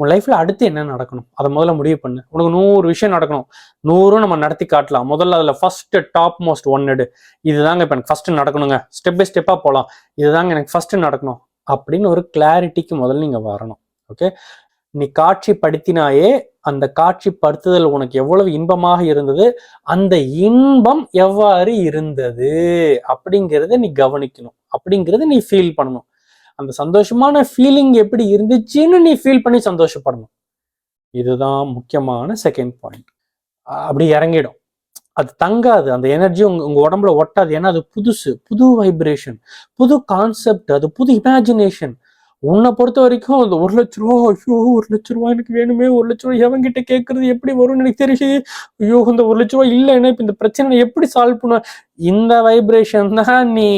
உன் லைஃப்ல அடுத்து என்ன நடக்கணும்? அதை முதல்ல முடிவு பண்ணு. உனக்கு நூறு விஷயம் நடக்கணும். நூறும் நம்ம நடத்தி காட்டலாம். முதல்ல அதுல ஃபர்ஸ்ட் டாப் மோஸ்ட் ஒன் எடு இதுதாங்க இப்போ எனக்கு ஃபர்ஸ்ட் நடக்கணுங்க. ஸ்டெப் பை ஸ்டெப்பா போகலாம் இதுதாங்க எனக்கு ஃபர்ஸ்ட் நடக்கணும். அப்படின்னு ஒரு கிளாரிட்டிக்கு முதல்ல நீங்க வரணும். ஓகே நீ காட்சி படுத்தினாயே அந்த காட்சி படுத்துதல் உனக்கு எவ்வளவு இன்பமாக இருந்தது அந்த இன்பம் எவ்வாறு இருந்தது? அப்படிங்கிறத நீ கவனிக்கணும். அப்படிங்கிறத நீ ஃபீல் பண்ணணும். அந்த சந்தோஷமான ஃபீலிங் எப்படி இருந்துச்சுன்னு நீ ஃபீல் பண்ணி சந்தோஷப்படணும். இதுதான் முக்கியமான செகண்ட் பாயிண்ட் அப்படி இறங்கிடும். அது தங்காது. அந்த எனர்ஜி உங்க உங்க உடம்புல ஒட்டாது. ஏன்னா அது புதுசு புது வைப்ரேஷன் புது கான்செப்ட் அது புது இமேஜினேஷன் உன்னை பொறுத்த வரைக்கும் அந்த ஒரு லட்ச ரூபா ஐயோ ஒரு லட்ச ரூபா எனக்கு வேணுமே ஒரு லட்ச ரூபா எவங்கிட்ட கேட்கறது எப்படி வரும்னு எனக்கு தெரியுது. ஐயோ இந்த ஒரு லட்ச ரூபா இல்லைன்னா இப்ப இந்த பிரச்சனை எப்படி சால்வ் பண்ண? இந்த வைப்ரேஷன் தான் நீ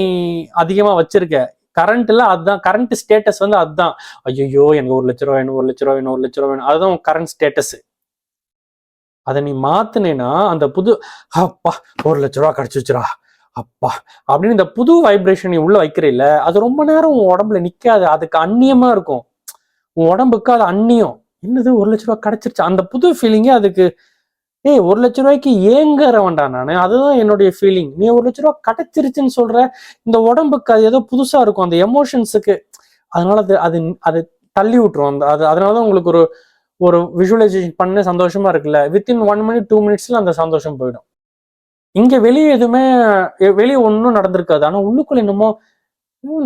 அதிகமா வச்சிருக்க. கரண்ட்ல அதுதான். கரண்ட் ஸ்டேட்டஸ் வந்து அதுதான். ஐயோ எனக்கு ஒரு லட்ச ரூபா வேணும் ஒரு லட்ச ரூபா வேணும் ஒரு லட்ச ரூபா வேணும். அதுதான் கரண்ட் ஸ்டேட்டஸ் அதை நீ மாத்துனேன்னா அந்த புது அப்பா ஒரு லட்ச ரூபா கிடைச்சிச்சுரா அப்பா அப்படின்னு இந்த புது வைப்ரேஷன் நீ உள்ள வைக்கிறீல்ல அது ரொம்ப நேரம் உன் உடம்புல நிக்காது. அதுக்கு அந்நியமா இருக்கும். உன் உடம்புக்கு அது அந்நியம். என்னது ஒரு லட்ச ரூபா கிடைச்சிருச்சு. அந்த புது ஃபீலிங்கே அதுக்கு ஏய் ஒரு லட்ச ரூபாய்க்கு ஏங்குறவன்டா வேண்டாம் அதுதான் என்னுடைய ஃபீலிங் நீ ஒரு லட்ச ரூபா கிடைச்சிருச்சுன்னு சொல்ற இந்த உடம்புக்கு அது ஏதோ புதுசா இருக்கும் அந்த எமோஷன்ஸுக்கு அதனால அது அது அது தள்ளி விட்டுரும். அந்த அது அதனாலதான் உங்களுக்கு ஒரு ஒரு விஷுவலைசேஷன் பண்ண சந்தோஷமா இருக்குல்ல? வித்தின் ஒன் மினிட் டூ மினிட்ஸ்ல அந்த சந்தோஷம் போயிடும். இங்க வெளியே எதுவுமே வெளியே ஒன்றும் நடந்திருக்காது. ஆனா உள்ளுக்குள்ள என்னமோ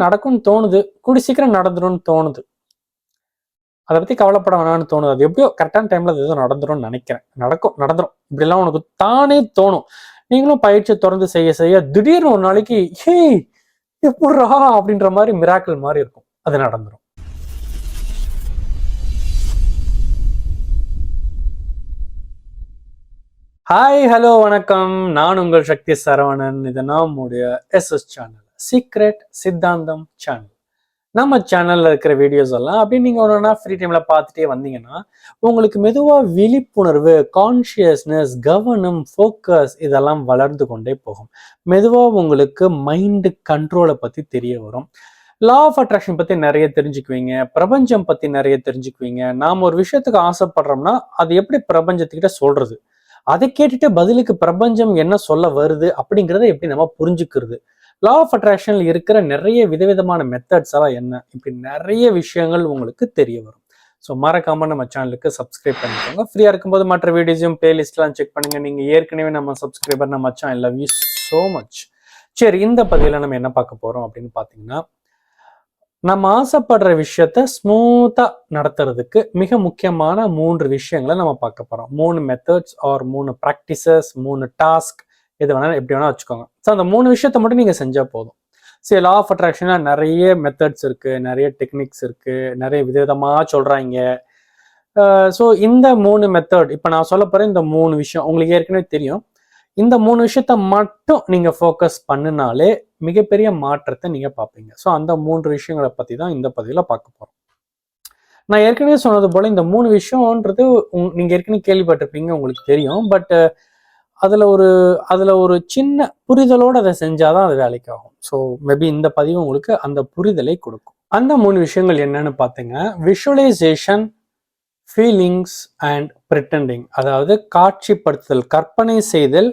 நடக்கும்னு தோணுது. கூடி சீக்கிரம் நடந்துடும் தோணுது. அதை பத்தி கவலைப்பட வேணாம்னு தோணுது. அது எப்படியோ கரெக்டான டைம்ல அது எதுவும் நடந்துரும்னு நினைக்கிறேன். நடக்கும் நடந்துடும் இப்படிலாம் உனக்கு தானே தோணும். நீங்களும் பயிற்சி தொடர்ந்து செய்ய செய்ய திடீர்னு ஒரு நாளைக்கு ஹே எப்படா அப்படின்ற மாதிரி மிராக்கல் மாதிரி இருக்கும். அது நடந்துடும் ஹாய் ஹலோ வணக்கம். நான் உங்கள் சக்தி சரவணன். இது நம்முடைய SS channel secret Siddhantham channel நம்ம சேனல்ல இருக்கிற வீடியோஸ் எல்லாம் அப்படி நீங்க ஒன்றுனா ஃப்ரீ டைம்ல பார்த்துட்டே வந்தீங்கன்னா உங்களுக்கு மெதுவா விழிப்புணர்வு கான்ஷியஸ்னஸ் கவனம் ஃபோக்கஸ் இதெல்லாம் வளர்ந்து கொண்டே போகும். மெதுவா உங்களுக்கு மைண்டு கண்ட்ரோலை பத்தி தெரிய வரும். லா ஆஃப் அட்ராக்ஷன் பத்தி நிறைய தெரிஞ்சுக்குவீங்க. பிரபஞ்சம் பத்தி நிறைய தெரிஞ்சுக்குவீங்க. நாம ஒரு விஷயத்துக்கு ஆசைப்படுறோம்னா அது எப்படி பிரபஞ்சத்துக்கிட்ட சொல்றது? அதை கேட்டுட்டு பதிலுக்கு பிரபஞ்சம் என்ன சொல்ல வருது அப்படிங்கிறத எப்படி நம்ம புரிஞ்சுக்கிறது? லா ஆஃப் அட்ராக்ஷன்ல இருக்கிற நிறைய விதவிதமான மெத்தட்ஸ் எல்லாம் என்ன? இப்படி நிறைய விஷயங்கள் உங்களுக்கு தெரிய வரும். ஸோ மறக்காம நம்ம சேனலுக்கு சப்ஸ்கிரைப் பண்ணிக்கோங்க. ஃப்ரீயா இருக்கும்போது மற்ற வீடியோஸையும் பிளேலிஸ்ட்லாம் செக் பண்ணுங்க. நீங்க ஏற்கனவே நம்ம சப்ஸ்கிரைபர் நம்ம channel love you so much சரி இந்த பதிவில் நம்ம என்ன பார்க்க போறோம் அப்படின்னு பார்த்தீங்கன்னா நம்ம ஆசைப்படுற விஷயத்த ஸ்மூத்தா நடத்துறதுக்கு மிக முக்கியமான மூன்று விஷயங்களை நம்ம பார்க்க போறோம். மூணு மெத்தட்ஸ் ஆர் மூணு ப்ராக்டிசஸ் மூணு டாஸ்க் எது வேணாலும் எப்படி வேணால் வச்சுக்கோங்க. ஸோ அந்த மூணு விஷயத்த மட்டும் நீங்கள் செஞ்சால் போதும். சரி லா ஆஃப் அட்ராக்ஷனாக நிறைய மெத்தட்ஸ் இருக்கு நிறைய டெக்னிக்ஸ் இருக்கு நிறைய விதவிதமாக சொல்கிறாங்க ஸோ இந்த மூணு மெத்தட் இப்போ நான் சொல்ல போற இந்த மூணு விஷயம் உங்களுக்கு ஏற்கனவே தெரியும். இந்த மூணு விஷயத்த மட்டும் நீங்கள் ஃபோக்கஸ் பண்ணினாலே மிகப்பெரிய மாற்றத்தை நீங்கள் பார்ப்பீங்க. ஸோ அந்த மூன்று விஷயங்களை பற்றி தான் இந்த பதிவில் பார்க்க போகிறோம் நான் ஏற்கனவே சொன்னது போல் இந்த மூணு விஷயம்ன்றது உங் நீங்கள் ஏற்கனவே கேள்விப்பட்டிருப்பீங்க உங்களுக்கு தெரியும். பட் அதில் ஒரு அதில் ஒரு சின்ன புரிதலோடு அதை செஞ்சாதான் அது வேலைக்கு ஆகும் ஸோ மேபி இந்த பதிவு உங்களுக்கு அந்த புரிதலை கொடுக்கும். அந்த மூணு விஷயங்கள் என்னன்னு பார்த்தீங்க விஷுவலைசேஷன் ஃபீலிங்ஸ் அண்ட் pretending. அதாவது காட்சிப்படுத்துதல் கற்பனை செய்தல்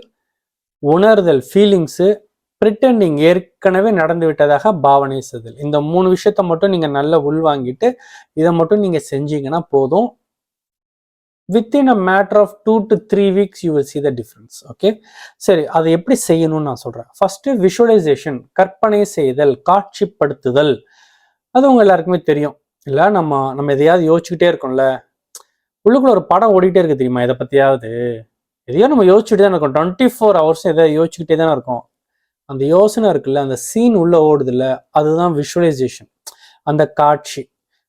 உணர்தல் ஃபீலிங்ஸு பிரிட்டண்டிங் ஏற்கனவே நடந்து விட்டதாக பாவனை செய்தல். இந்த மூணு விஷயத்த மட்டும் நீங்கள் நல்லா உள்வாங்கிட்டு இதை மட்டும் நீங்கள் செஞ்சீங்கன்னா போதும். Within a matter of two to three weeks you will see the difference okay சரி அதை எப்படி செய்யணும்னு நான் சொல்கிறேன் ஃபர்ஸ்ட் விஷுவலைசேஷன் கற்பனை செய்தல் காட்சிப்படுத்துதல். அது உங்கள் எல்லாருக்குமே தெரியும். இல்லை நம்ம நம்ம எதையாவது யோசிச்சுக்கிட்டே இருக்கோம்ல. உள்ளுக்குள்ள ஒரு படம் ஓடிக்கிட்டே இருக்கு தெரியுமா? இதை பற்றியாவது எதையோ நம்ம யோசிச்சுட்டு தான் இருக்கோம். டுவெண்ட்டி ஃபோர் ஹவர்ஸ் எதை யோசிச்சுக்கிட்டே தானே இருக்கும். அந்த யோசனை இருக்குல்ல அந்த சீன் உள்ளே ஓடுதுல்ல அதுதான் விஷுவலைசேஷன் அந்த காட்சி.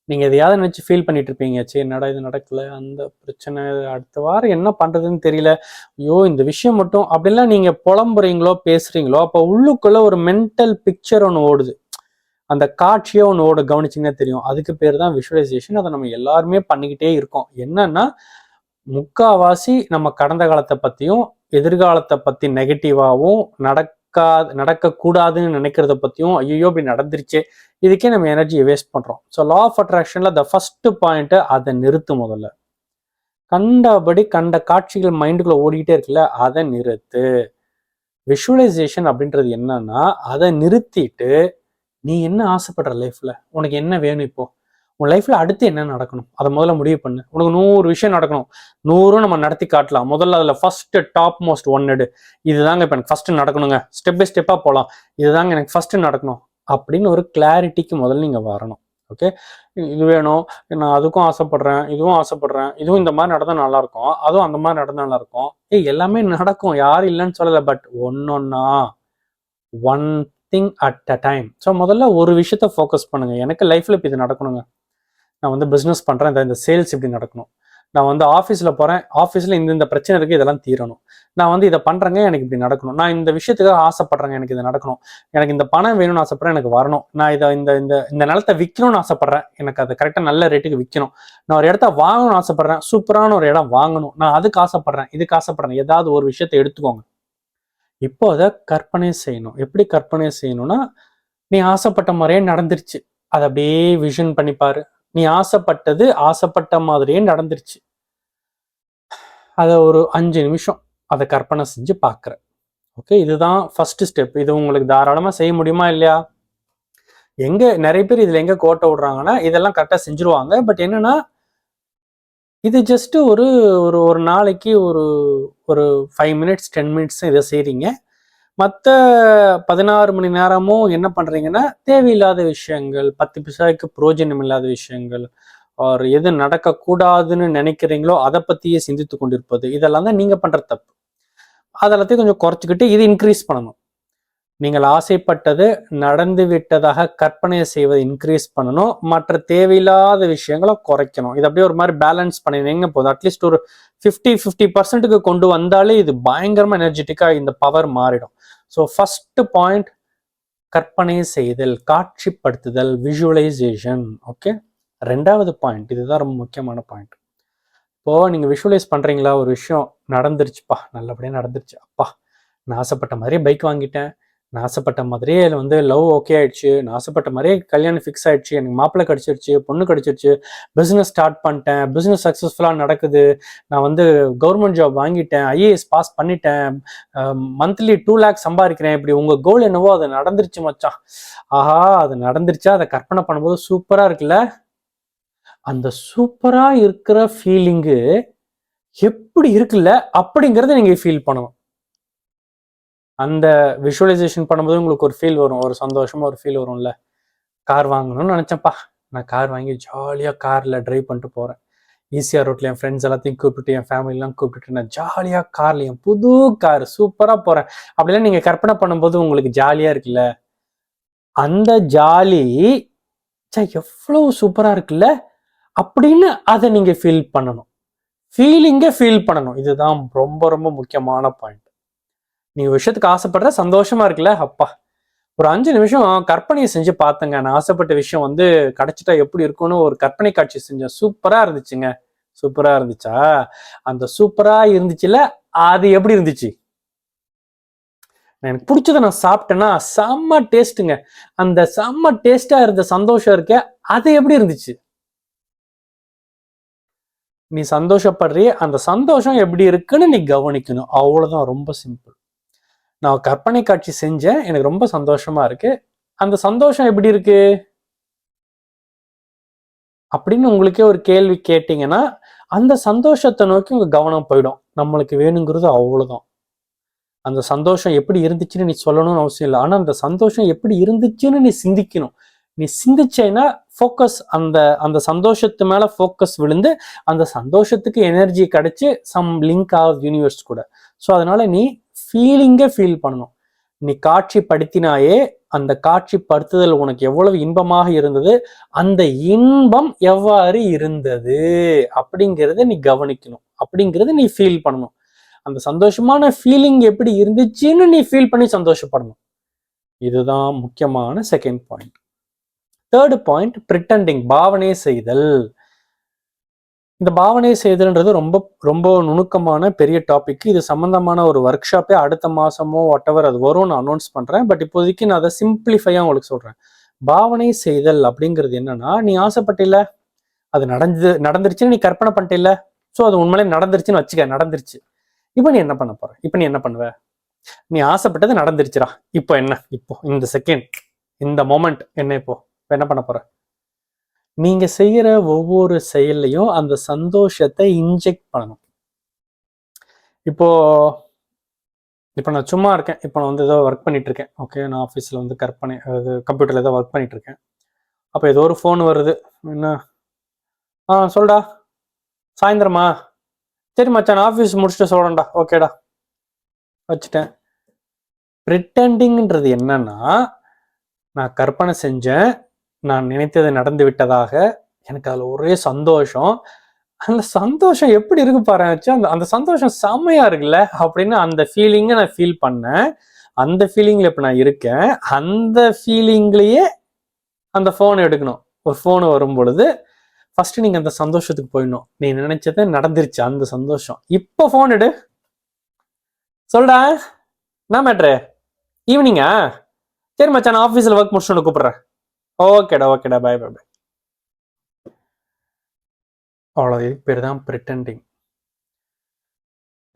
நீங்கள் எதையாவது நினச்சி ஃபீல் பண்ணிட்டு இருப்பீங்க. சரி என்னடா இது நடக்கல? அந்த பிரச்சனை அடுத்த வாரம் என்ன பண்ணுறதுன்னு தெரியல. ஐயோ இந்த விஷயம் மட்டும் அப்படிலாம் நீங்கள் புலம்புறீங்களோ பேசுகிறீங்களோ அப்போ உள்ளுக்குள்ளே ஒரு மென்டல் பிக்சர் ஒன்று ஓடுது. அந்த காட்சியை ஒன்று ஓட கவனிச்சிங்கன்னா தெரியும். அதுக்கு பேர் தான் விஷுவலைசேஷன் அதை நம்ம எல்லாருமே பண்ணிக்கிட்டே இருக்கோம். என்னன்னா முக்காவாசி நம்ம கடந்த காலத்தை பற்றியும் எதிர்காலத்தை பற்றி நெகட்டிவாகவும் நடக்க நடக்கா நடக்கக்கூடாதுன்னு நினைக்கிறத பற்றியும் ஐயோ இப்படி நடந்துருச்சு. இதுக்கே நம்ம எனர்ஜியை வேஸ்ட் பண்ணுறோம் ஸோ லா ஆஃப் அட்ராக்ஷனில் த ஃபஸ்ட்டு பாயிண்ட்டு அதை நிறுத்து முதல்ல. கண்டபடி கண்ட காட்சிகள் மைண்டுக்குள்ள ஓடிக்கிட்டே இருக்குல்ல அதை நிறுத்து. விஷுவலைசேஷன் அப்படின்றது என்னன்னா அதை நிறுத்திட்டு நீ என்ன ஆசைப்படுற லைஃப்ல உனக்கு என்ன வேணும் இப்போ? உன் லைஃப்ல அடுத்து என்ன நடக்கணும்? அதை முதல்ல முடிவு பண்ணு. உனக்கு நூறு விஷயம் நடக்கணும். நூறும் நம்ம நடத்தி காட்டலாம். முதல்ல அதுல ஃபர்ஸ்ட் டாப் மோஸ்ட் ஒன் எடு இதுதாங்க இப்போ எனக்கு ஃபர்ஸ்ட் நடக்கணுங்க. ஸ்டெப் பை ஸ்டெப்பா போகலாம் இதுதாங்க எனக்கு ஃபர்ஸ்ட் நடக்கணும். அப்படின்னு ஒரு கிளாரிட்டிக்கு முதல்ல நீங்க வரணும். ஓகே இது வேணும். நான் அதுக்கும் ஆசைப்படுறேன். இதுவும் ஆசைப்படுறேன். இதுவும் இந்த மாதிரி நடந்தா நல்லா இருக்கும். அதுவும் அந்த மாதிரி நடந்தா நல்லா இருக்கும். ஏய் எல்லாமே நடக்கும். யாரும் இல்லைன்னு சொல்லலை. பட் ஒன்னொன்னா one thing at a time so முதல்ல ஒரு விஷயத்த ஃபோக்கஸ் பண்ணுங்க. எனக்கு லைஃப்ல இப்போ இது நடக்கணுங்க. நான் வந்து பிஸ்னஸ் பண்ணுறேன் இந்த இந்த சேல்ஸ் இப்படி நடக்கணும். நான் வந்து ஆஃபீஸில் போகிறேன் ஆஃபீஸில் இந்த இந்த பிரச்சனை இருக்குது இதெல்லாம் தீரணும். நான் வந்து இதை பண்ணுறேங்க எனக்கு இப்படி நடக்கணும். நான் இந்த விஷயத்துக்காக ஆசைப்பட்றேங்க எனக்கு இது நடக்கணும். எனக்கு இந்த பணம் வேணும்னு ஆசைப்பட்றேன் எனக்கு வரணும். நான் இதை இந்த இந்த இந்த நிலத்தை விற்கணும்னு ஆசைப்பட்றேன் எனக்கு அதை கரெக்டாக நல்ல ரேட்டுக்கு விற்கணும். நான் ஒரு இடத்த வாங்கணும்னு ஆசைப்பட்றேன் சூப்பரான ஒரு இடம் வாங்கணும். நான் அதுக்கு ஆசைப்பட்றேன் இதுக்கு ஆசைப்பட்றேன் ஏதாவது ஒரு விஷயத்தை எடுத்துக்கோங்க. இப்போ அதை கற்பனை செய்யணும். எப்படி கற்பனை செய்யணும்னா நீ ஆசைப்பட்ட மாதிரியே நடந்துருச்சு. அதை அப்படியே விஷன் பண்ணிப்பாரு நீ ஆசைப்பட்டது ஆசைப்பட்ட மாதிரியே நடந்துருச்சு. அதை ஒரு அஞ்சு நிமிஷம் அதை கற்பனை செஞ்சு பார்க்குற ஓகே இதுதான் ஃபர்ஸ்ட் ஸ்டெப் இது உங்களுக்கு தாராளமாக செய்ய முடியுமா இல்லையா? எங்க நிறைய பேர் இதுல எங்க கோட்டை விடுறாங்கன்னா இதெல்லாம் கரெக்டாக செஞ்சுருவாங்க. பட் என்னன்னா இது ஜஸ்ட் ஒரு ஒரு ஒரு நாளைக்கு ஒரு ஒரு ஃபைவ் மினிட்ஸ் டென் மினிட்ஸ் இதை செய்றீங்க. மற்ற பதினாறு மணி நேரமும் என்ன பண்ணுறீங்கன்னா தேவையில்லாத விஷயங்கள் பத்து பிசாய்க்கு புரோஜனம் இல்லாத விஷயங்கள் ஆர் எது நடக்கக்கூடாதுன்னு நினைக்கிறீங்களோ அதை பற்றியே சிந்தித்து கொண்டிருப்பது. இதெல்லாம் தான் நீங்கள் பண்ணுற தப்பு. அதெல்லாத்தையும் கொஞ்சம் குறைச்சிக்கிட்டு இது இன்க்ரீஸ் பண்ணணும். நீங்கள் ஆசைப்பட்டது நடந்து விட்டதாக கற்பனை செய்வதை இன்க்ரீஸ் பண்ணணும். மற்ற தேவையில்லாத விஷயங்களை குறைக்கணும். இது அப்படியே ஒரு மாதிரி பேலன்ஸ் பண்ணினீங்க போதும். அட்லீஸ்ட் ஒரு ஃபிஃப்டி ஃபிஃப்டி பர்சன்ட்டுக்கு கொண்டு வந்தாலே இது பயங்கரமாக எனர்ஜெட்டிக்காக இந்த பவர் மாறிடும். ஸோ ஃபஸ்ட்டு பாயிண்ட் கற்பனை செய்தல் காட்சிப்படுத்துதல் விஷுவலைசேஷன் ஓகே ரெண்டாவது பாயிண்ட் இதுதான் ரொம்ப முக்கியமான பாயிண்ட் இப்போ நீங்கள் விஷுவலைஸ் பண்ணுறீங்களா ஒரு விஷயம் நடந்துருச்சுப்பா நல்லபடியாக நடந்துருச்சு. அப்பா நான் ஆசைப்பட்ட மாதிரி பைக் வாங்கிட்டேன். நான் ஆசைப்பட்ட மாதிரியே அதில் வந்து லவ் ஓகே ஆயிடுச்சு. நான் ஆசைப்பட்ட மாதிரியே கல்யாணம் ஃபிக்ஸ் ஆயிடுச்சு. எனக்கு மாப்பிள்ளை கிடச்சிருச்சு பொண்ணு கிடச்சிருச்சு. பிஸ்னஸ் ஸ்டார்ட் பண்ணிட்டேன். பிஸ்னஸ் சக்ஸஸ்ஃபுல்லாக நடக்குது. நான் வந்து கவர்மெண்ட் ஜாப் வாங்கிட்டேன். ஐஏஎஸ் பாஸ் பண்ணிட்டேன். மந்த்லி டூ லேக்ஸ் சம்பாதிக்கிறேன். இப்படி உங்கள் கோல் என்னவோ அது நடந்துருச்சு மச்சான். ஆஹா அது நடந்துருச்சா? அதை கற்பனை பண்ணும்போது சூப்பராக இருக்குல்ல? அந்த சூப்பராக இருக்கிற ஃபீலிங்கு எப்படி இருக்குல்ல? அப்படிங்கிறத நீங்கள் ஃபீல் பண்ணணும். அந்த விஷுவலைசேஷன் பண்ணும்போது உங்களுக்கு ஒரு ஃபீல் வரும். ஒரு சந்தோஷமா ஒரு ஃபீல் வரும்ல. கார் வாங்கணும்னு நினைச்சேன்ப்பா. நான் கார் வாங்கி ஜாலியாக காரில் ட்ரைவ் பண்ணிட்டு போகிறேன் ஈஸியாக ரோட்டில் என் ஃப்ரெண்ட்ஸ் எல்லாத்தையும் கூப்பிட்டுட்டு என் ஃபேமிலிலாம் கூப்பிட்டுட்டு நான் ஜாலியாக காரில் என் புது கார் சூப்பராக போகிறேன் அப்படிலாம் நீங்கள் கற்பனை பண்ணும்போது உங்களுக்கு ஜாலியாக இருக்குல்ல? அந்த ஜாலி சே எவ்வளோ சூப்பராக இருக்குல்ல? அப்படின்னு அதை நீங்கள் ஃபீல் பண்ணணும். ஃபீலிங்கை ஃபீல் பண்ணணும். இதுதான் ரொம்ப ரொம்ப முக்கியமான பாயிண்ட் நீ விஷயத்துக்கு ஆசைப்படுற சந்தோஷமா இருக்குல்ல? அப்பா. ஒரு அஞ்சு நிமிஷம் கற்பனையை செஞ்சு பார்த்தேங்க நான் ஆசைப்பட்ட விஷயம் வந்து கிடைச்சிட்டா எப்படி இருக்கும்னு ஒரு கற்பனை காட்சி செஞ்சேன். சூப்பரா இருந்துச்சுங்க. சூப்பரா இருந்துச்சா? அந்த சூப்பரா இருந்துச்சுல அது எப்படி இருந்துச்சு? எனக்கு பிடிச்சதை நான் சாப்பிட்டேன்னா செம்ம டேஸ்ட்டுங்க. அந்த செம்ம டேஸ்டா இருந்த சந்தோஷம் இருக்க அது எப்படி இருந்துச்சு? நீ சந்தோஷப்படுறிய அந்த சந்தோஷம் எப்படி இருக்குன்னு நீ கவனிக்கணும். அவ்வளவுதான் ரொம்ப சிம்பிள். நான் கற்பனை காட்சி செஞ்சேன். எனக்கு ரொம்ப சந்தோஷமா இருக்கு. அந்த சந்தோஷம் எப்படி இருக்கு? அப்படின்னு உங்களுக்கே ஒரு கேள்வி கேட்டீங்கன்னா அந்த சந்தோஷத்தை நோக்கி உங்க கவனம் போயிடும். நம்மளுக்கு வேணுங்கிறது அவ்வளவுதான். அந்த சந்தோஷம் எப்படி இருந்துச்சுன்னு நீ சொல்லணும்னு அவசியம் இல்லை. ஆனா அந்த சந்தோஷம் எப்படி இருந்துச்சுன்னு நீ சிந்திக்கணும். நீ சிந்திச்சேன்னா ஃபோக்கஸ் அந்த அந்த சந்தோஷத்து மேல ஃபோக்கஸ் விழுந்து அந்த சந்தோஷத்துக்கு எனர்ஜி கிடைச்சி சம் லிங்க் ஆகுது யூனிவர்ஸ் கூட. ஸோ அதனால நீ ஃபீலிங்கை ஃபீல் பண்ணணும். நீ காட்சிப்படுத்தினாயே அந்த காட்சிப்படுத்துதல் உனக்கு எவ்வளவு இன்பமாக இருந்தது அந்த இன்பம் எவ்வாறு இருந்தது? அப்படிங்கிறத நீ கவனிக்கணும். அப்படிங்கிறத நீ ஃபீல் பண்ணணும். அந்த சந்தோஷமான ஃபீலிங் எப்படி இருந்துச்சுன்னு நீ ஃபீல் பண்ணி சந்தோஷப்படணும். இதுதான் முக்கியமான second point third point pretending பாவனை செய்தல். இந்த பாவனை செய்தல்ன்றது ரொம்ப ரொம்ப நுணுக்கமான பெரிய டாபிக் இது சம்பந்தமான ஒரு ஒர்க் ஷாப்பே அடுத்த மாசமோ வாட் அது வரும் நான் அனௌன்ஸ் பண்றேன். பட் இப்போதைக்கு நான் அதை சிம்பிளிஃபையா உங்களுக்கு சொல்றேன். பாவனை செய்தல் அப்படிங்கிறது என்னன்னா நீ ஆசைப்பட்டில்ல அது நடந்து நடந்துருச்சுன்னு நீ கற்பனை பண்ணிட்டில்ல. ஸோ அது உண்மையிலே நடந்துருச்சுன்னு வச்சுக்க நடந்துருச்சு. இப்போ நீ என்ன பண்ண போற? இப்போ நீ என்ன பண்ணுவ? நீ ஆசைப்பட்டது நடந்துருச்சுடா. இப்போ என்ன? இப்போ இந்த செகண்ட் இந்த மொமெண்ட் என்ன இப்போ? இப்போ என்ன பண்ண போற? நீங்க செய்யற ஒவ்வொரு செயல்லையும் அந்த சந்தோஷத்தை இன்ஜெக்ட் பண்ணணும். இப்போ இப்போ நான் சும்மா இருக்கேன். இப்போ நான் வந்து ஏதோ ஒர்க் பண்ணிட்டு இருக்கேன் ஓகே நான் ஆஃபீஸில் வந்து கற்பனை அது கம்ப்யூட்டரில் ஏதோ ஒர்க் பண்ணிட்டு இருக்கேன் அப்போ ஏதோ ஒரு ஃபோன் வருது. என்ன? ஆ சொல்டா. சாயந்தரமா? சரி மச்சான் ஆஃபீஸ் முடிச்சுட்டு சொல்கிறேன்டா ஓகேடா வச்சுட்டேன். ப்ரிட்டண்டிங்ன்றது என்னன்னா நான் கற்பனை செஞ்சேன். நான் நினைத்தது நடந்து விட்டதாக எனக்கு அதில் ஒரே சந்தோஷம். அந்த சந்தோஷம் எப்படி இருக்கு பாரு அந்த அந்த சந்தோஷம் செம்மையா இருக்குல்ல அப்படின்னு அந்த ஃபீலிங்கை நான் ஃபீல் பண்ணேன். அந்த ஃபீலிங்ல இப்போ நான் இருக்கேன். அந்த ஃபீலிங்லேயே அந்த ஃபோன் எடுக்கணும். ஒரு ஃபோனு வரும் பொழுது ஃபர்ஸ்ட் நீங்க அந்த சந்தோஷத்துக்கு போயிடணும். நீ நினைச்சது நடந்துருச்சு அந்த சந்தோஷம். இப்போ ஃபோன் எடு. சொல்டா என்ன மேட்ரு ஈவினிங்கா சரி மச்சான் நான் ஆஃபீஸில் ஒர்க் முடிச்சுட்டு கூப்பிட்றேன். ஓகேடா ஓகேடா பை பாய் பாய் அவ்வளோ இதுக்கு பேர் தான் ப்ரிட்டண்டிங்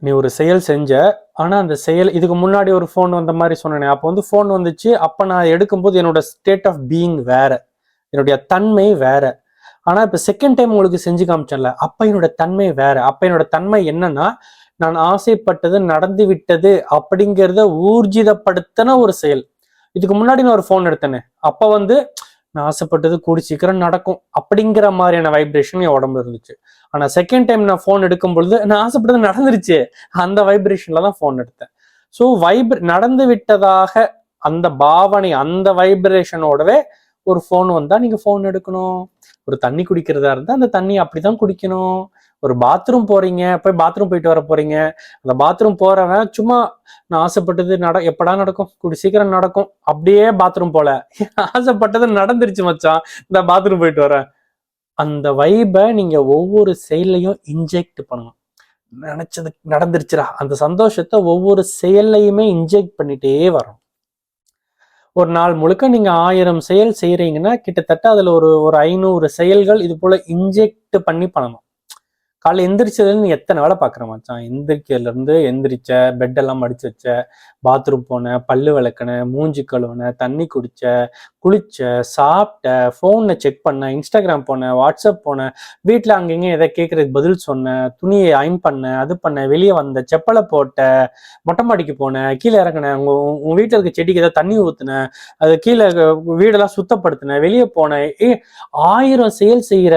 நீ ஒரு செயல் செஞ்ச ஆனால் அந்த செயல் இதுக்கு முன்னாடி ஒரு ஃபோன் வந்த மாதிரி சொன்னேன் அப்போ வந்து ஃபோன் வந்துச்சு அப்போ நான் எடுக்கும்போது என்னோட ஸ்டேட் ஆஃப் பீயிங் வேற. என்னுடைய தன்மை வேற. ஆனால் இப்போ செகண்ட் டைம் உங்களுக்கு செஞ்சு காமிச்சேன்ல அப்போ என்னோட தன்மை வேற. அப்போ என்னோட தன்மை என்னன்னா நான் ஆசைப்பட்டது நடந்து விட்டது அப்படிங்கிறத ஊர்ஜிதப்படுத்தின ஒரு செயல். இதுக்கு முன்னாடி நான் ஒரு ஃபோன் எடுத்தேனே அப்போ வந்து நான் ஆசைப்பட்டது கூடி சீக்கிரம் நடக்கும் அப்படிங்கிற மாதிரியான வைப்ரேஷன் என் உடம்புல இருந்துச்சு. ஆனால் செகண்ட் டைம் நான் ஃபோன் எடுக்கும் பொழுது நான் ஆசைப்பட்டது நடந்துருச்சு. அந்த வைப்ரேஷன்ல தான் ஃபோன் எடுத்தேன். ஸோ வைப்ர நடந்து விட்டதாக அந்த பாவனை அந்த வைப்ரேஷனோடவே ஒரு ஃபோன் வந்தால் நீங்கள் ஃபோன் எடுக்கணும். ஒரு தண்ணி குடிக்கிறதா இருந்தால் அந்த தண்ணி அப்படிதான் குடிக்கணும். ஒரு பாத்ரூம் போறீங்க போய் பாத்ரூம் போயிட்டு வர போறீங்க. அந்த பாத்ரூம் போறவன் சும்மா நான் ஆசைப்பட்டது நட எப்படா நடக்கும்? கூடி சீக்கிரம் நடக்கும். அப்படியே பாத்ரூம் போல. ஆசைப்பட்டது நடந்துருச்சு மச்சான். இந்த பாத்ரூம் போயிட்டு வரேன் அந்த வைபை நீங்க ஒவ்வொரு செயல்லையும் இன்ஜெக்ட் பண்ணணும். நினைச்சது நடந்துருச்சுடா. அந்த சந்தோஷத்தை ஒவ்வொரு செயல்லையுமே இன்ஜெக்ட் பண்ணிட்டே வரும் ஒரு நாள் முழுக்க நீங்க ஆயிரம் செயல் செய்யறீங்கன்னா கிட்டத்தட்ட அதுல ஒரு ஒரு ஐநூறு செயல்கள் இது போல இன்ஜெக்ட் பண்ணி பண்ணணும். காலைல எந்திரிச்சதுலேருந்து எத்தனை வேலை பார்க்குற மச்சான்? எந்திரிக்கிறதுலேருந்து எந்திரிச்ச பெட்டெல்லாம் மடிச்சு வச்ச பாத்ரூம் போனேன் பல்லு விளக்குன மூஞ்சி கழுவுன தண்ணி குடிச்ச குளிச்ச சாப்பிட்ட ஃபோனில் செக் பண்ணேன் இன்ஸ்டாகிராம் போனேன் வாட்ஸ்அப் போனேன் வீட்டில் அங்கங்கே எதை கேட்குறதுக்கு பதில் சொன்னேன் துணியை அயன் பண்ண அது பண்ண வெளியே வந்த செப்பலை போட்ட மொட்டை மாடிக்கு போனேன் கீழே இறங்கினேன் உங்க உங்க வீட்டில் இருக்க செடிக்கு ஏதாவது தண்ணி ஊற்றுனேன் அது கீழே வீடெல்லாம் சுத்தப்படுத்தினேன் வெளியே போனேன் ஏ ஆயிரம் செயல் செய்கிற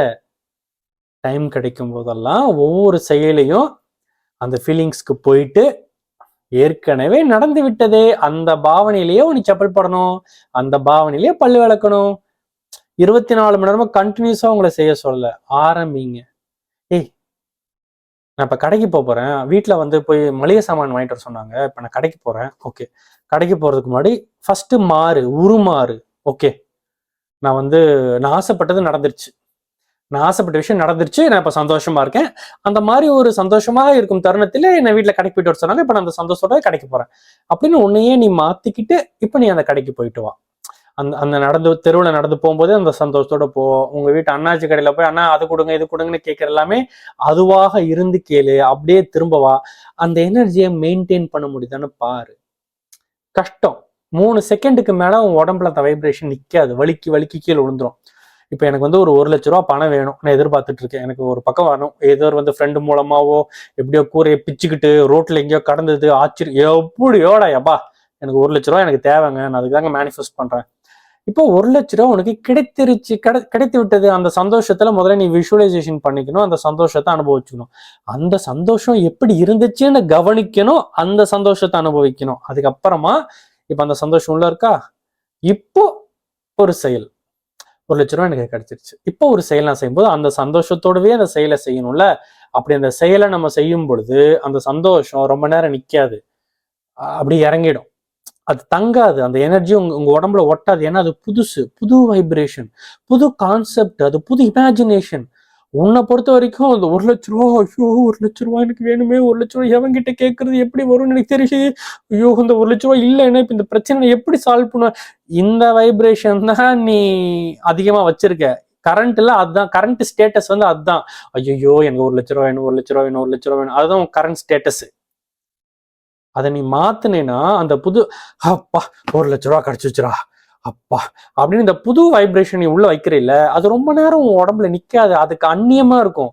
டைம் கிடைக்கும் போதெல்லாம் ஒவ்வொரு செயலையும் அந்த ஃபீலிங்ஸ்க்கு போயிட்டு ஏற்கனவே நடந்து விட்டதே அந்த பாவனையிலேயே உனக்கு செப்பல் போடணும் அந்த பாவனையிலேயே பல்லு விளக்கணும். இருபத்தி நாலு மணி நேரமா கண்டினியூஸா உங்களை செய்ய சொல்ல ஆரம்பிங்க. ஏய் நான் இப்ப கடைக்கு போக போறேன். வீட்டுல வந்து போய் மளிகை சாமான் வாங்கிட்டு வர சொன்னாங்க. இப்ப நான் கடைக்கு போறேன். ஓகே கடைக்கு போறதுக்கு முன்னாடி ஃபர்ஸ்ட் மாறு உருமாறு. ஓகே நான் வந்து நான் ஆசைப்பட்டது நடந்துருச்சு. நான் ஆசைப்பட்ட விஷயம் நடந்துருச்சு நான் இப்போ சந்தோஷமா இருக்கேன். அந்த மாதிரி ஒரு சந்தோஷமாக இருக்கும் தருணத்தில் என்னை வீட்டில் கடைக்கு போயிட்டு வர சொன்னாங்க இப்போ நான் அந்த சந்தோஷத்தோட கடைக்கு போறேன். அப்படின்னு உன்னையே நீ மாத்திக்கிட்டு இப்போ நீ அந்த கடைக்கு போயிட்டு வா. அந்த அந்த நடந்து தெருவில் நடந்து போகும்போதே அந்த சந்தோஷத்தோட போ. உங்க வீட்டு அண்ணாச்சி கடையில போய் அண்ணா அது கொடுங்க இது கொடுங்கன்னு கேட்கற எல்லாமே அதுவாக இருந்து கேளு அப்படியே திரும்பவா அந்த எனர்ஜியை மெயின்டைன் பண்ண முடியுதான்னு பாரு. கஷ்டம். மூணு செகண்டுக்கு மேல உன் உடம்புல அந்த வைப்ரேஷன் நிக்காது. வலிக்கு வலிக்கு கீழே விழுந்துரும். இப்போ எனக்கு வந்து ஒரு ஒரு லட்ச ரூபா பணம் வேணும். நான் எதிர்பார்த்துட்டு இருக்கேன். எனக்கு ஒரு பக்கம் வரணும். ஏதோ ஒரு வந்து ஃப்ரெண்டு மூலமாவோ எப்படியோ கூரையை பிச்சுக்கிட்டு ரோட்டில் எங்கேயோ கடந்தது ஆச்சரியம் எப்படியோடா எப்பா எனக்கு ஒரு லட்ச ரூபா எனக்கு தேவைங்க. நான் அதுக்கு தாங்க மேனிஃபெஸ்ட் பண்ணுறேன் இப்போ ஒரு லட்ச ரூபா உனக்கு கிடைத்திருச்சு கிடை கிடைத்து விட்டது. அந்த சந்தோஷத்துல முதல்ல நீ விஷுவலைசேஷன் பண்ணிக்கணும். அந்த சந்தோஷத்தை அனுபவிச்சுக்கணும். அந்த சந்தோஷம் எப்படி இருந்துச்சுன்னு கவனிக்கணும். அந்த சந்தோஷத்தை அனுபவிக்கணும். அதுக்கப்புறமா இப்போ அந்த சந்தோஷம் உள்ள இருக்கா? இப்போ ஒரு செயல். ஒரு லட்ச ரூபா எனக்கு கிடைச்சிருச்சு. இப்போ ஒரு செயல் நான் செய்யும்போது அந்த சந்தோஷத்தோடவே அந்த செயலை செய்யணும்ல? அப்படி அந்த செயலை நம்ம செய்யும் பொழுது அந்த சந்தோஷம் ரொம்ப நேரம் நிற்காது அப்படி இறங்கிடும். அது தங்காது. அந்த எனர்ஜி உங்க உங்க உடம்புல ஒட்டாது. ஏன்னா அது புதுசு புது வைப்ரேஷன் புது கான்செப்ட் அது புது இமேஜினேஷன் உன்னை பொறுத்த வரைக்கும் அந்த ஒரு லட்ச ரூபா ஐயோ ஒரு லட்ச ரூபா எனக்கு வேணுமே ஒரு லட்ச ரூபா எவன்கிட்ட கேட்கறது எப்படி வரும்னு எனக்கு தெரியுது. ஐயோ இந்த ஒரு லட்ச ரூபா இல்லைன்னா இப்ப இந்த பிரச்சனை எப்படி சால்வ் பண்ண? இந்த வைப்ரேஷன் தான் நீ அதிகமா வச்சிருக்க. கரண்ட்ல அதுதான். கரண்ட் ஸ்டேட்டஸ் வந்து அதுதான். ஐயோ எனக்கு ஒரு லட்ச ரூபா வேணும் ஒரு லட்ச ரூபா வேணும் ஒரு லட்ச ரூபா வேணும். அதுதான் கரண்ட் ஸ்டேட்டஸ் அதை நீ மாத்தினேன்னா அந்த புது அப்பா ஒரு லட்ச ரூபா கிடைச்சிச்சுரா அப்பா அப்படின்னு இந்த புது வைப்ரேஷன் நீ உள்ள வைக்கிறீல்ல அது ரொம்ப நேரம் உன் உடம்புல நிக்காது அதுக்கு அந்நியமா இருக்கும்.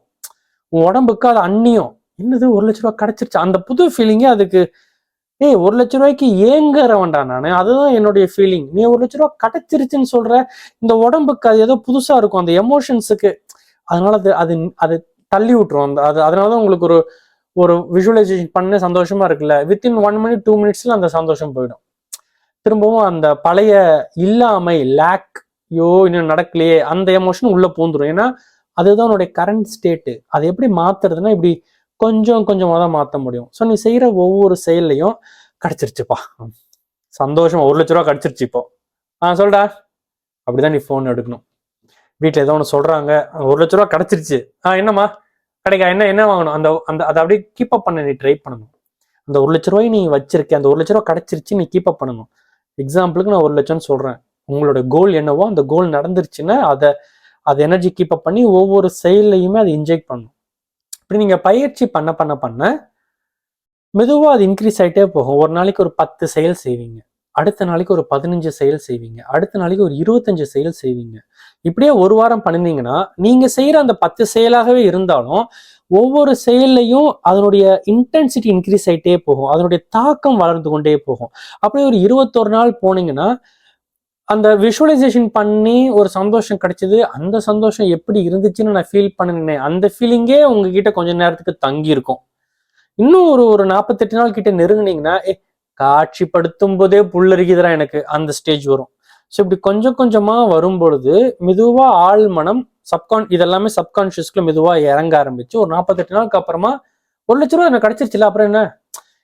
உன் உடம்புக்கு அது அந்நியம். என்னது ஒரு லட்ச ரூபா கிடைச்சிருச்சு? அந்த புது ஃபீலிங்கே அதுக்கு ஏய் ஒரு லட்ச ரூபாய்க்கு ஏங்குறவன்டா நான். அதுதான் என்னுடைய ஃபீலிங் நீ ஒரு லட்ச ரூபா கிடைச்சிருச்சுன்னு சொல்ற இந்த உடம்புக்கு அது ஏதோ புதுசா இருக்கும் அந்த எமோஷன்ஸுக்கு அதனால அது அது அது தள்ளி விட்டுரும். அந்த அது அதனாலதான் உங்களுக்கு ஒரு ஒரு விஷுவலைசேஷன் பண்ண சந்தோஷமா இருக்குல்ல. வித்தின் ஒன் மினிட் டூ மினிட்ஸ்ல அந்த சந்தோஷம் போயிடும். திரும்பவும் அந்த பழைய இல்லாமை லேக் யோ இன்னும் நடக்கலையே அந்த எமோஷன் உள்ள பூந்துரும். ஏன்னா அதுதான் உன்னுடைய கரண்ட் ஸ்டேட்டு அதை எப்படி மாத்துறதுன்னா இப்படி கொஞ்சம் கொஞ்சமாக தான் மாற்ற முடியும். ஸோ நீ செய்யற ஒவ்வொரு செயல்லையும் கிடைச்சிருச்சுப்பா. சந்தோஷம் ஒரு லட்ச ரூபா கிடைச்சிருச்சு இப்போ. ஆ சொல்டா. அப்படிதான் நீ ஃபோன் எடுக்கணும். வீட்டில் ஏதோ ஒன்று சொல்றாங்க. ஒரு லட்ச ரூபா கிடைச்சிருச்சு. ஆ என்னம்மா? கிடைக்கா என்ன என்ன வாங்கணும்? அந்த அந்த அதை அப்படியே கீப் அப் பண்ண நீ ட்ரை பண்ணணும். அந்த ஒரு லட்ச ரூபாய் நீ வச்சிருக்க அந்த ஒரு லட்ச ரூபா கிடைச்சிருச்சு நீ கீப் அப் பண்ணணும். எக்ஸாம்பிளுக்கு நான் ஒரு லட்சம்னு சொல்கிறேன் உங்களோட கோல் என்னவோ அந்த கோல் நடந்துருச்சுன்னா அதை அதை எனர்ஜி கீப் அப் பண்ணி ஒவ்வொரு செயல்லையுமே அதை இன்ஜெக்ட் பண்ணும். இப்படி நீங்கள் பயிற்சி பண்ண பண்ண பண்ண மெதுவாக அது இன்க்ரீஸ் ஆகிட்டே போகும். ஒரு நாளைக்கு ஒரு பத்து செயல் செய்வீங்க. அடுத்த நாளைக்கு ஒரு பதினஞ்சு செயல் செய்வீங்க. அடுத்த நாளைக்கு ஒரு இருபத்தஞ்சு செயல் செய்வீங்க. இப்படியே ஒரு வாரம் பண்ணிருந்தீங்கன்னா நீங்க செய்யற அந்த பத்து செயலாகவே இருந்தாலும் ஒவ்வொரு செயல்லையும் அதனுடைய இன்டென்சிட்டி இன்க்ரீஸ் ஆகிட்டே போகும். அதனுடைய தாக்கம் வளர்ந்து கொண்டே போகும். அப்படியே ஒரு இருபத்தொரு நாள் போனீங்கன்னா அந்த விஷுவலைசேஷன் பண்ணி ஒரு சந்தோஷம் கிடைச்சது. அந்த சந்தோஷம் எப்படி இருந்துச்சுன்னு நான் ஃபீல் பண்ணினேன் அந்த ஃபீலிங்கே உங்ககிட்ட கொஞ்ச நேரத்துக்கு தங்கி இருக்கும் இன்னும் ஒரு ஒரு நாற்பத்தெட்டு நாள் கிட்ட நெருங்குனீங்கன்னா காட்சிப்படுத்தும் போதே புல்லரிக்குதுடா எனக்கு அந்த ஸ்டேஜ் வரும். ஸோ இப்படி கொஞ்சம் கொஞ்சமா வரும் பொழுது மெதுவாக ஆள் மனம் சப்கான் இதெல்லாமே சப்கான்ஷியஸ்க்குள்ள மெதுவாக இறங்க ஆரம்பிச்சு ஒரு நாற்பத்தெட்டு நாளுக்கு அப்புறமா ஒரு லட்ச ரூபா எனக்கு கிடச்சிருச்சுல அப்புறம் என்ன?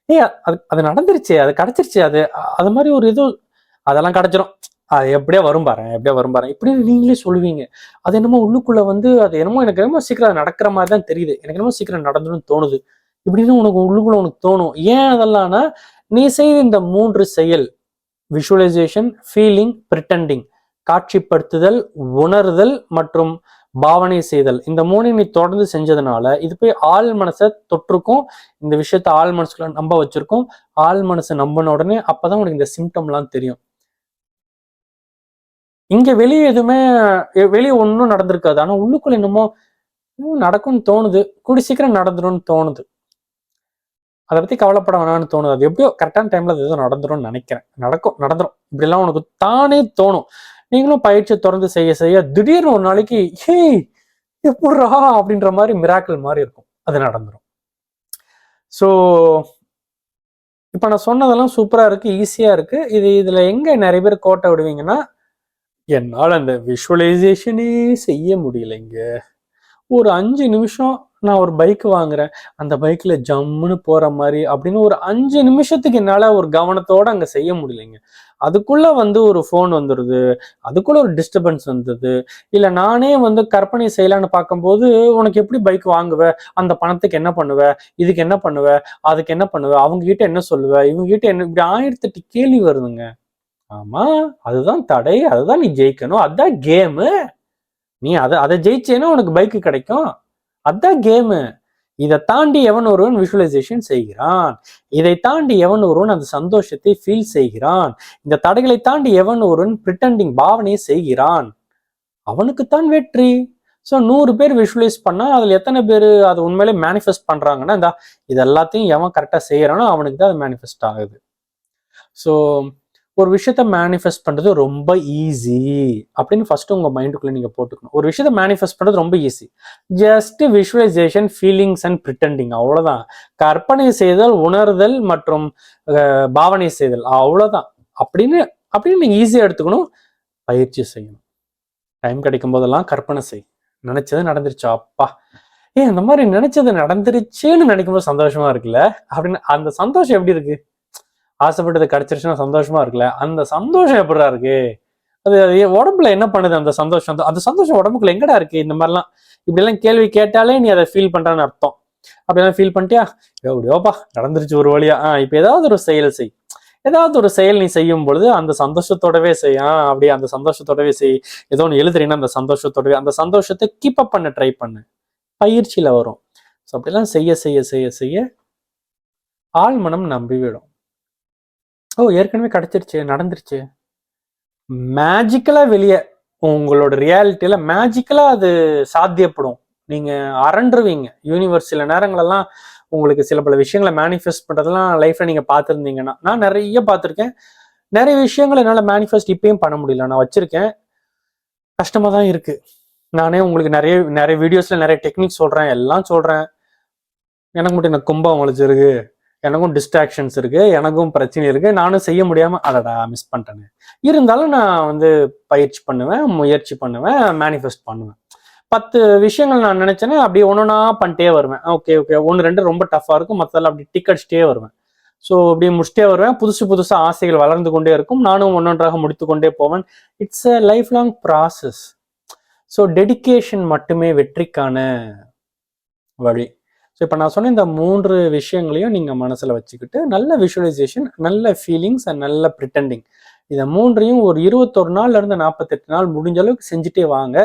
ஏய் அது அது நடந்துருச்சு அது கிடச்சிருச்சு அது அது மாதிரி ஒரு இது அதெல்லாம் கிடைச்சிரும். அது எப்படியா வரும் பாரு எப்படியா வரும் பாரு. இப்படின்னு நீங்களே சொல்லுவீங்க. அது என்னமோ உள்ளுக்குள்ள வந்து அது என்னமோ எனக்கு என்னமோ சீக்கிரம் நடக்கிற மாதிரி தான் தெரியுது. எனக்கு என்னமோ சீக்கிரம் நடந்துடும் தோணுது. இப்படின்னு உனக்கு உள்ளுக்குள்ள உனக்கு தோணும். ஏன் அதெல்லாம்னா நீ செய்த இந்த மூன்று செயல் விஷுவலைசேஷன் ஃபீலிங் பிரிட்டண்டிங் காட்சிப்படுத்துதல் உணர்தல் மற்றும் பாவனை செய்தல். இந்த மூணையும் நீ தொடர்ந்து செஞ்சதுனால இது போய் ஆள் மனசை தொற்றுக்கும் இந்த விஷயத்த ஆள் மனசுக்குள்ள நம்ப வச்சிருக்கும். ஆள் மனசை நம்பின உடனே அப்பதான் உனக்கு இந்த சிம்டம்லாம் தெரியும். இங்க வெளியே எதுவுமே வெளியே ஒன்றும் நடந்திருக்காது. ஆனா உள்ளுக்குள்ள என்னமோ நடக்கும்னு தோணுது. கூடி சீக்கிரம் நடந்துடும் தோணுது. அதை பத்தி கவலைப்பட வேணாம்னு தோணுது. அது எப்படியோ கரெக்டான டைம்ல அது எதுவும் நடந்துரும்னு நினைக்கிறேன். நடக்கும் நடந்துடும் இப்படிலாம் உனக்கு தானே தோணும். நீங்களும் பயிற்சி தொடர்ந்து செய்ய செய்ய திடீர்னு ஒரு நாளைக்கு ஹே எப்படா அப்படின்ற மாதிரி மிராக்கிள் மாதிரி இருக்கும். அது நடந்துரும். ஸோ இப்போ நான் சொன்னதெல்லாம் சூப்பரா இருக்கு ஈஸியா இருக்கு. இது இதுல எங்க நிறைய பேர் கோட்டை விடுவீங்கன்னா என்னால் அந்த விஷுவலைசேஷனே செய்ய முடியலைங்க. ஒரு அஞ்சு நிமிஷம் நான் ஒரு பைக் வாங்குறேன். அந்த பைக்ல ஜம்முன்னு போற மாதிரி அப்படின்னு ஒரு அஞ்சு நிமிஷத்துக்கு என்னால ஒரு கவனத்தோட அங்க செய்ய முடியலைங்க. அதுக்குள்ள வந்து ஒரு ஃபோன் வந்துடுது அதுக்குள்ள ஒரு டிஸ்டர்பன்ஸ் வந்தது. இல்ல நானே வந்து கற்பனை செய்யலான்னு பார்க்கும்போது உனக்கு எப்படி பைக் வாங்குவ? அந்த பணத்துக்கு என்ன பண்ணுவ? இதுக்கு என்ன பண்ணுவ? அதுக்கு என்ன பண்ணுவ? அவங்க கிட்ட என்ன சொல்லுவ? இவங்க கிட்ட என்ன? இப்படி ஆயிரத்தெட்டு கேள்வி வருதுங்க. ஆமா அதுதான் தடை. அதுதான் நீ ஜெயிக்கணும். அதுதான் கேமு நீ அதை அதை ஜெயிச்சேன்னா உனக்கு பைக்கு கிடைக்கும். அதான் கேமு இதை தாண்டி எவன் ஒருவன் விஷுவலைசேஷன் செய்கிறான்? இதை தாண்டி எவன் ஒருவன் அந்த சந்தோஷத்தை ஃபீல் செய்கிறான்? இந்த தடைகளை தாண்டி எவன் ஒருவன் பிரிட்டண்டிங் பாவனையை செய்கிறான்? அவனுக்குத்தான் வெற்றி. ஸோ நூறு பேர் விஷுவலைஸ் பண்ணா அதில் எத்தனை பேர் அது உண்மையிலே மேனிஃபெஸ்ட் பண்ணுறாங்கன்னா இந்த இது எல்லாத்தையும் எவன் கரெக்டாக செய்கிறானோ அவனுக்கு தான் அது மேனிஃபெஸ்ட் ஆகுது. ஸோ ஒரு விஷயத்த மேனிஃபெஸ்ட் பண்ணுறது ரொம்ப ஈஸி அப்படின்னு ஃபர்ஸ்ட் உங்க மைண்டுக்குள்ளே நீங்க போட்டுக்கணும். ஒரு விஷயத்த மேனிஃபெஸ்ட் பண்ணுறது ரொம்ப easy just visualization feelings and pretending அவ்வளோதான் கற்பனை செய்தல் உணர்தல் மற்றும் பாவனை செய்தல். அவ்வளோதான் அப்படின்னு அப்படின்னு நீங்கள் ஈஸியாக எடுத்துக்கணும். பயிற்சி செய்யணும். டைம் கிடைக்கும் போதெல்லாம் கற்பனை செய். நினைச்சது நடந்துருச்சு. அப்பா. ஏன் இந்த மாதிரி நினைச்சது நடந்துருச்சேன்னு நினைக்கும் போது சந்தோஷமா இருக்குல்ல? அப்படின்னு அந்த சந்தோஷம் எப்படி இருக்கு? ஆசைப்பட்டது கிடைச்சிருச்சுன்னா சந்தோஷமா இருக்குல்ல? அந்த சந்தோஷம் எப்படிடா இருக்கு? அது உடம்புல என்ன பண்ணுது அந்த சந்தோஷம்? அந்த- அந்த சந்தோஷம் உடம்புக்குள்ள எங்கடா இருக்கு? இந்த மாதிரிலாம் இப்படி எல்லாம் கேள்வி கேட்டாலே நீ அதை ஃபீல் பண்றன்னு அர்த்தம். அப்படிலாம் ஃபீல் பண்ணிட்டியா? எப்படியோப்பா நடந்துருச்சு ஒரு வழியா. ஆஹ் இப்ப ஏதாவது ஒரு செயல் செய். ஏதாவது ஒரு செயல் நீ செய்யும் பொழுது அந்த சந்தோஷத்தோடவே செய். ஆ அப்படியே அந்த சந்தோஷத்தோடவே செய். ஏதோ ஒன்று எழுதுறீங்கன்னா அந்த சந்தோஷத்தோடவே அந்த சந்தோஷத்தை கீப் அப் பண்ண ட்ரை பண்ணு. பயிற்சியில வரும். ஸோ அப்படிலாம் செய்ய செய்ய செய்ய செய்ய ஆழ்மனம் நம்பி விடும். ஓ ஏற்கனவே கிடைச்சிருச்சு நடந்துருச்சு. மேஜிக்கலா வெளியே உங்களோட ரியாலிட்டியில மேஜிக்கலா அது சாத்தியப்படும். நீங்க அரண்டுருவீங்க. யூனிவர்ஸ் சில நேரங்களெல்லாம் உங்களுக்கு சில பல விஷயங்களை மேனிஃபெஸ்ட் பண்றதெல்லாம் லைஃப்ல நீங்க பார்த்துருந்தீங்கன்னா நான் நிறைய பார்த்துருக்கேன். நிறைய விஷயங்கள் என்னால் மேனிஃபெஸ்ட் இப்பயும் பண்ண முடியல. நான் வச்சிருக்கேன். கஷ்டமா தான் இருக்கு. நானே உங்களுக்கு நிறைய நிறைய வீடியோஸ்ல நிறைய டெக்னிக் சொல்றேன். எல்லாம் சொல்றேன். எனக்கு மட்டும் எனக்கு கும்பம் வளைச்சிருக்கு எனக்கும் டிஸ்ட்ராக்ஷன்ஸ் இருக்கு எனக்கும் பிரச்சனை இருக்கு. நானும் செய்ய முடியாம அதடா மிஸ் பண்ணிட்டேன்னு இருந்தாலும் நான் வந்து பயிற்சி பண்ணுவேன் முயற்சி பண்ணுவேன் மேனிஃபெஸ்ட் பண்ணுவேன். பத்து விஷயங்கள் நான் நினைச்சேன்னா அப்படியே ஒன்றா பண்ணிட்டே வருவேன். ஓகே ஓகே ஒன்று ரெண்டு ரொம்ப டஃப்பாக இருக்கும். மற்றதெல்லாம் அப்படி டிக் அடிச்சிட்டே வருவேன். ஸோ அப்படியே முடிச்சிட்டே வருவேன். புதுசு புதுசாக ஆசைகள் வளர்ந்து கொண்டே இருக்கும். நானும் ஒன்றொன்றாக முடித்து கொண்டே போவேன். It's a life long process so dedication மட்டுமே வெற்றிக்கான வழி. ஸோ இப்போ நான் சொன்ன இந்த மூன்று விஷயங்களையும் நீங்கள் மனசில் வச்சுக்கிட்டு நல்ல விஷுவலைசேஷன் நல்ல ஃபீலிங்ஸ் அண்ட் நல்ல ப்ரிட்டண்டிங் இதை மூன்றையும் ஒரு இருபத்தொரு நாள்லேருந்து நாற்பத்தெட்டு நாள் முடிஞ்ச அளவுக்கு செஞ்சுட்டே வாங்க.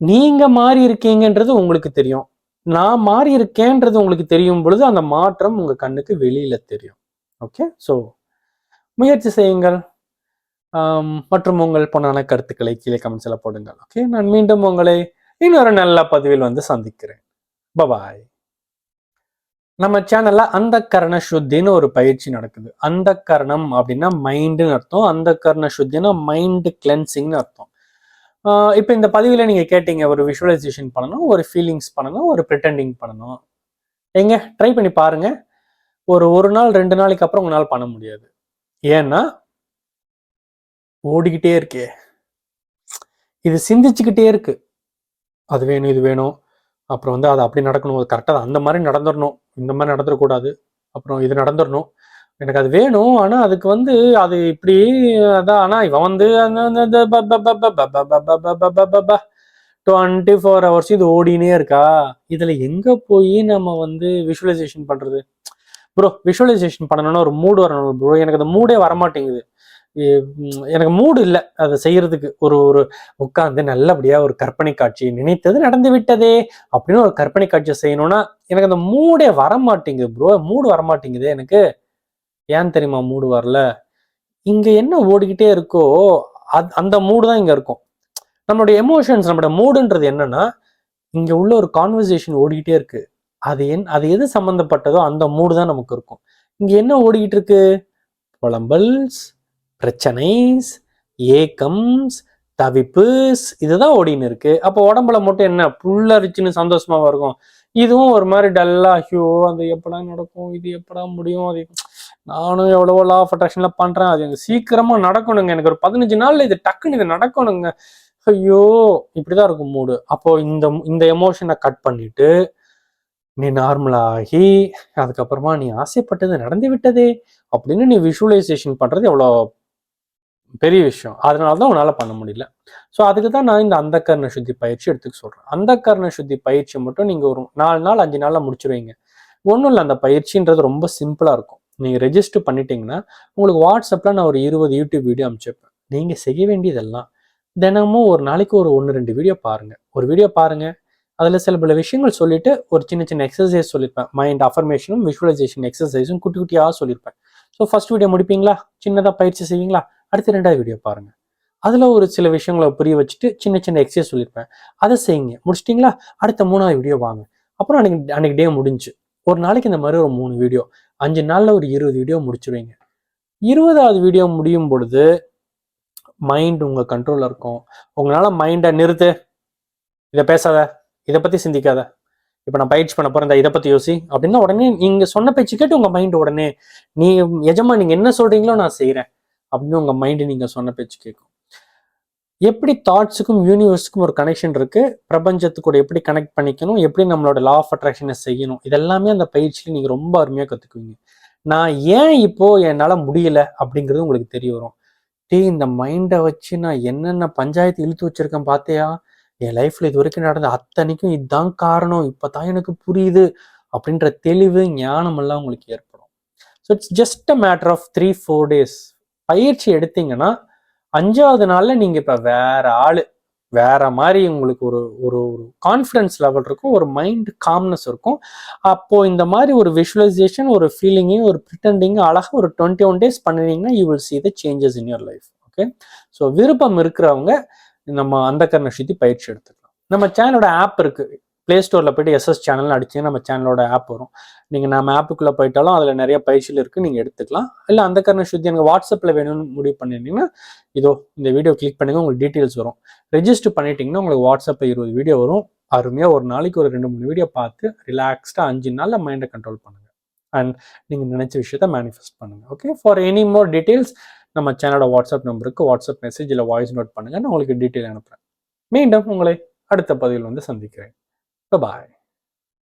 நீங்கள் மாறி இருக்கீங்கன்றது உங்களுக்கு தெரியும். நான் மாறி இருக்கேன்றது உங்களுக்கு தெரியும் பொழுது அந்த மாற்றம் உங்கள் கண்ணுக்கு வெளியில் தெரியும். ஓகே ஸோ முயற்சி செய்யுங்கள். மற்றும் உங்கள் பொன்னான கருத்துக்களை கீழே கமெண்ட்ஸில் போடுங்கள். ஓகே நான் மீண்டும் உங்களை இன்னொரு நல்ல பதிவில் வந்து சந்திக்கிறேன். பபாய் நம்ம சேனல்ல அந்த கரண சுத்தின்னு ஒரு பயிற்சி நடக்குது. அந்த கரணம் அப்படின்னா மைண்டுன்னு அர்த்தம். அந்த கரண சுத்தின்னா மைண்ட் கிளென்சிங்னு அர்த்தம் இப்போ இந்த பதிவில் நீங்கள் கேட்டீங்க ஒரு விஷுவலைசேஷன் பண்ணணும் ஒரு ஃபீலிங்ஸ் பண்ணணும் ஒரு ப்ரிட்டண்டிங் பண்ணணும். எங்க? ட்ரை பண்ணி பாருங்க. ஒரு ஒரு நாள் ரெண்டு நாளைக்கு அப்புறம் உங்களால் பண்ண முடியாது. ஏன்னா ஓடிக்கிட்டே இருக்கே. இது சிந்திச்சுக்கிட்டே இருக்கு. அது வேணும் இது வேணும். அப்புறம் வந்து அது அப்படி நடக்கணும். அது கரெக்டாக அந்த மாதிரி நடந்துடணும் இந்த மாதிரி நடந்துடக்கூடாது அப்புறம் இது நடந்துடணும் எனக்கு அது வேணும் ஆனா அதுக்கு வந்து அது இப்படி அதான் ஆனா இவன் வந்து டுவெண்ட்டி ஃபோர் ஹவர்ஸ் இது ஓடினே இருக்கா இதுல எங்க போய் நம்ம வந்து விஷுவலைசேஷன் பண்றது ப்ரோ விஷுவலைசேஷன் பண்ணணும்னா ஒரு மூடு வரணும் ப்ரோ எனக்கு அந்த மூடே வரமாட்டேங்குது எனக்கு மூடு இல்லை. அதை செய்யறதுக்கு. ஒரு ஒரு உட்காந்து நல்லபடியா ஒரு கற்பனை காட்சி நினைத்தது நடந்து விட்டதே அப்படின்னு ஒரு கற்பனை காட்சியை செய்யணும்னா எனக்கு அந்த மூடே வரமாட்டேங்குது ப்ரோ மூடு வரமாட்டேங்குது. எனக்கு ஏன் தெரியுமா மூடு வரல? இங்க என்ன ஓடிக்கிட்டே இருக்கோ அது அந்த மூடு தான் இங்க இருக்கும். நம்மளுடைய எமோஷன்ஸ் நம்மளோட மூடுன்றது என்னன்னா இங்க உள்ள ஒரு கான்வர்சேஷன் ஓடிக்கிட்டே இருக்கு. அது என் அது எது சம்மந்தப்பட்டதோ அந்த மூடு தான் நமக்கு இருக்கும். இங்க என்ன ஓடிக்கிட்டு இருக்கு? புலம்பல்ஸ் பிரச்சனைஸ் ஏக்கம் தவிப்புஸ் இதுதான் ஓடின்னு இருக்கு. அப்போ உடம்புல மட்டும் என்ன? புல்லரிச்சுன்னு சந்தோஷமாவா இருக்கும். இதுவும் ஒரு மாதிரி டல்லா ஐயோ அது எப்படா நடக்கும்? இது எப்படா முடியும்? அது நானும் எவ்வளவோ லா ஆஃப் அட்ராக்ஷன்ல பண்றேன். அது எனக்கு சீக்கிரமா நடக்கணுங்க. எனக்கு ஒரு பதினஞ்சு நாள்ல இது டக்குன்னு இது நடக்கணுங்க. ஐயோ இப்படிதான் இருக்கும் மூடு. அப்போ இந்த இந்த எமோஷனை கட் பண்ணிட்டு நீ நார்மலாகி அதுக்கப்புறமா நீ ஆசைப்பட்டது நடந்து விட்டதே அப்படின்னு நீ விஷுவலைசேஷன் பண்றது எவ்வளோ பெரிய விஷயம். அதனால தான் உன்னால் பண்ண முடியல. ஸோ அதுக்கு தான் நான் இந்த அந்த கர்ண சுத்தி பயிற்சி எடுத்துக்க சொல்கிறேன் அந்த கர்ண சுத்தி பயிற்சி மட்டும் நீங்கள் ஒரு நாலு நாள் அஞ்சு நாளில் முடிச்சிருவீங்க. ஒன்றும் இல்லை அந்த பயிற்சின்றது ரொம்ப சிம்பிளாக இருக்கும். நீங்கள் ரெஜிஸ்டர் பண்ணிட்டீங்கன்னா உங்களுக்கு வாட்ஸ்அப்பில் நான் ஒரு இருபது யூடியூப் வீடியோ அமைச்சிருப்பேன் நீங்கள் செய்ய வேண்டியதெல்லாம் தினமும் ஒரு நாளைக்கு ஒரு ஒன்று ரெண்டு வீடியோ பாருங்கள் ஒரு வீடியோ பாருங்கள் அதில் சில பல விஷயங்கள் சொல்லிட்டு ஒரு சின்ன சின்ன எக்ஸசைஸ் சொல்லியிருப்பேன் மைண்ட் அஃபர்மேஷனும் விஷுவலைசேஷன் எக்ஸசைஸும் குட்டி குட்டியாக சொல்லியிருப்பேன் ஸோ ஃபஸ்ட் வீடியோ முடிப்பீங்களா? சின்னதாக பயிற்சி செய்வீங்களா? அடுத்து ரெண்டாவது வீடியோ பாருங்கள் அதில் ஒரு சில விஷயங்களை புரிய வச்சுட்டு சின்ன சின்ன எக்ஸசைஸ் சொல்லியிருப்பேன் அதை செய்யுங்க. முடிச்சிட்டிங்களா? அடுத்த மூணாவது வீடியோ வாங்க. அப்புறம் அன்னைக்கு அன்னைக்கு டே முடிஞ்சு. ஒரு நாளைக்கு இந்த மாதிரி ஒரு மூணு வீடியோ அஞ்சு நாளில் ஒரு இருபது வீடியோ முடிச்சிருவீங்க. இருபதாவது வீடியோ முடியும் பொழுது மைண்ட் உங்கள் கண்ட்ரோலில் இருக்கும். உங்களால் மைண்டை நிறுத்து. இதை பேசாத. இதை பற்றி சிந்திக்காத. இப்போ நான் பயிற்சி பண்ண போகிறேன் இதை பற்றி யோசி. அப்படின்னா உடனே நீங்கள் சொன்ன பேச்சு கேட்டு உங்கள் மைண்ட் உடனே நீ எஜமா நீங்கள் என்ன சொல்கிறீங்களோ நான் செய்கிறேன் அப்படின்னு உங்கள் மைண்டு நீங்கள் சொன்ன பேச்சு கேட்கும் எப்படி தாட்ஸுக்கும் யூனிவர்ஸுக்கும் ஒரு கனெக்ஷன் இருக்குது பிரபஞ்சத்து கூட எப்படி கனெக்ட் பண்ணிக்கணும்? எப்படி நம்மளோட லா ஆஃப் அட்ராக்ஷனை செய்யணும்? இதெல்லாமே அந்த பயிற்சியில் நீங்கள் ரொம்ப அருமையாக கற்றுக்குவீங்க நான் ஏன் இப்போது என்னால் முடியல அப்படிங்கிறது உங்களுக்கு தெரிய வரும். டே இந்த மைண்டை வச்சு நான் என்னென்ன பஞ்சாயத்து இழுத்து வச்சிருக்கேன் பார்த்தியா? என் லைஃப்பில் இது வரைக்கும் நடந்த அத்தனைக்கும் இதுதான் காரணம். இப்போ தான் எனக்கு புரியுது. அப்படின்ற தெளிவு ஞானம் எல்லாம் உங்களுக்கு ஏற்படும். So it's just a matter of three four days பயிற்சி எடுத்தீங்கன்னா அஞ்சாவது நாள்ல நீங்க இப்ப வேற ஆளு. வேற மாதிரி உங்களுக்கு ஒரு ஒரு ஒரு கான்ஃபிடன்ஸ் லெவல் இருக்கும் ஒரு மைண்ட் காம்னஸ் இருக்கும். அப்போ இந்த மாதிரி ஒரு விஷுவலைசேஷன் ஒரு ஃபீலிங்கையும் ஒரு ப்ரிட்டண்டிங்கும் அழகாக ஒரு twenty one days பண்ணினீங்கன்னா you will see the changes in your life okay so விருப்பம் இருக்கிறவங்க நம்ம அந்த கர்ண சுத்தி பயிற்சி எடுத்துக்கலாம். நம்ம சேனலோட ஆப் இருக்குது ப்ளே ஸ்டோரில் போயிட்டு எஸ்எஸ் சேனல் அடிச்சிங்கன்னா நம்ம சேனலோட ஆப் வரும். நீங்கள் நம்ம ஆப்புக்குள்ளே போயிட்டாலும் அதில் நிறைய பயிற்சிகள் இருக்குது நீங்கள் எடுத்துக்கலாம். இல்லை அந்த காரண சுத்தி எனக்கு வாட்ஸ்அப்பில் வேணும்னு முடிவு பண்ணியிருந்தீங்கன்னா இதோ இந்த வீடியோ கிளிக் பண்ணுங்கள் உங்களுக்கு டீட்டெயில்ஸ் வரும். ரெஜிஸ்டர் பண்ணிட்டீங்கன்னா உங்களுக்கு வாட்ஸ்அப்பில் இருபது வீடியோ வரும். அருமையாக ஒரு நாளைக்கு ஒரு ரெண்டு மூணு வீடியோ பார்த்து ரிலாக்ஸ்டாக அஞ்சு நாளில் மைண்டை கண்ட்ரோல் பண்ணுங்கள் அண்ட் நீங்கள் நினச்ச விஷயத்த மேனிஃபெஸ்ட் பண்ணுங்கள் okay for any more details நம்ம சேனலோட வாட்ஸ்அப் நம்பருக்கு வாட்ஸ்அப் மெசேஜ் இல்லை வாய்ஸ் நோட் பண்ணுங்கள் நான் உங்களுக்கு டீட்டெயில் அனுப்புகிறேன் மீண்டும் உங்களை அடுத்த பதிவில் வந்து சந்திக்கிறேன். பாய்